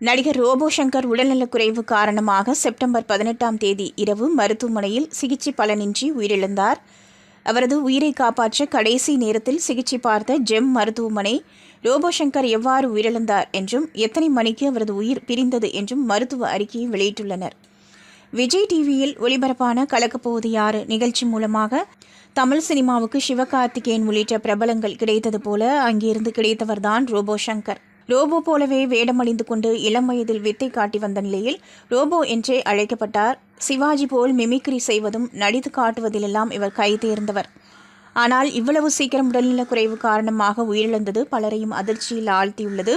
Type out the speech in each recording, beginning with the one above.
நடிகர் ரோபோ சங்கர் உடல்நலக்குறைவு காரணமாக செப்டம்பர் பதினெட்டாம் தேதி இரவு மருத்துவமனையில் சிகிச்சை பலனின்றி உயிரிழந்தார். அவரது உயிரை காப்பாற்ற கடைசி நேரத்தில் சிகிச்சை பார்த்த ஜெம் மருத்துவமனை ரோபோ சங்கர் எவ்வாறு உயிரிழந்தார் என்றும் எத்தனை மணிக்கு அவரது உயிர் பிரிந்தது என்றும் மருத்துவ அறிக்கையை வெளியிட்டுள்ளனர். விஜய் டிவியில் ஒளிபரப்பான கலக்கப்போவது யாரு? நிகழ்ச்சி மூலமாக தமிழ் சினிமாவுக்கு சிவகார்த்திகேயன் உள்ளிட்ட பிரபலங்கள் கிடைத்தது போல அங்கிருந்து கிடைத்தவர்தான் ரோபோ சங்கர். ரோபோ போலவே வேடமணிந்து கொண்டு இளம் வயதில் வித்தை காட்டி வந்த நிலையில் ரோபோ என்றே அழைக்கப்பட்டார். சிவாஜி போல் மிமிக்ரி செய்வதும் நடித்து காட்டுவதிலெல்லாம் இவர் கை தேர்ந்தவர். ஆனால் இவ்வளவு சீக்கிரம் உடல்நலக் குறைவு காரணமாக உயிரிழந்தது பலரையும் அதிர்ச்சியில் ஆழ்த்தியுள்ளது.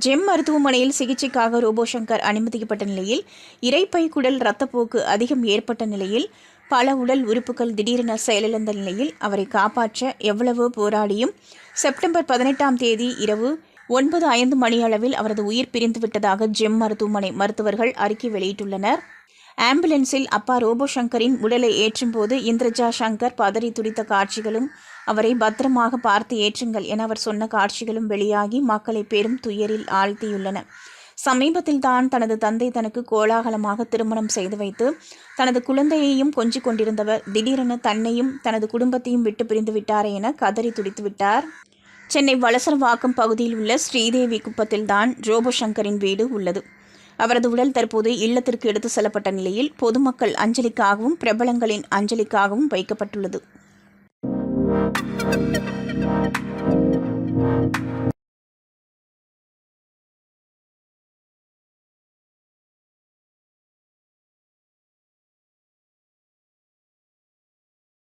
ஜெம் மருத்துவமனையில் சிகிச்சைக்காக ரோபோ சங்கர் அனுமதிக்கப்பட்ட நிலையில் இறைப்பை குடல் இரத்தப்போக்கு அதிகம் ஏற்பட்ட நிலையில் பல உடல் உறுப்புகள் திடீரென செயலிழந்த நிலையில் அவரை காப்பாற்ற எவ்வளவு போராடியும் செப்டம்பர் பதினெட்டாம் தேதி இரவு ஒன்பது ஐந்து மணி அளவில் அவரது உயிர் பிரிந்துவிட்டதாக ஜெம் மருத்துவமனை மருத்துவர்கள் அறிக்கை வெளியிட்டுள்ளனர். ஆம்புலன்ஸில் அப்பா ரோபோ சங்கரின் உடலை ஏற்றும்போது இந்திரஜா சங்கர் பதறி துடித்த காட்சிகளும் அவரை பத்திரமாக பார்த்து ஏற்றுங்கள் என அவர் சொன்ன காட்சிகளும் வெளியாகி மக்களை பெரும் துயரில் ஆழ்த்தியுள்ளன. சமீபத்தில் தான் தனது தந்தை தனக்கு கோலாகலமாக திருமணம் செய்து வைத்து தனது குழந்தையையும் கொஞ்சிக் கொண்டிருந்தவர் திடீரென தன்னையும் தனது குடும்பத்தையும் விட்டு பிரிந்து விட்டாரே என கதறி துடித்து விட்டார். சென்னை வலசரவாக்கம் பகுதியில் உள்ள ஸ்ரீதேவி குப்பத்தில்தான் ரோபோ சங்கரின் வீடு உள்ளது. அவரது உடல் தற்போது இல்லத்திற்கு எடுத்து செல்லப்பட்ட நிலையில் பொதுமக்கள் அஞ்சலிக்காகவும் பிரபலங்களின் அஞ்சலிக்காகவும் வைக்கப்பட்டுள்ளது.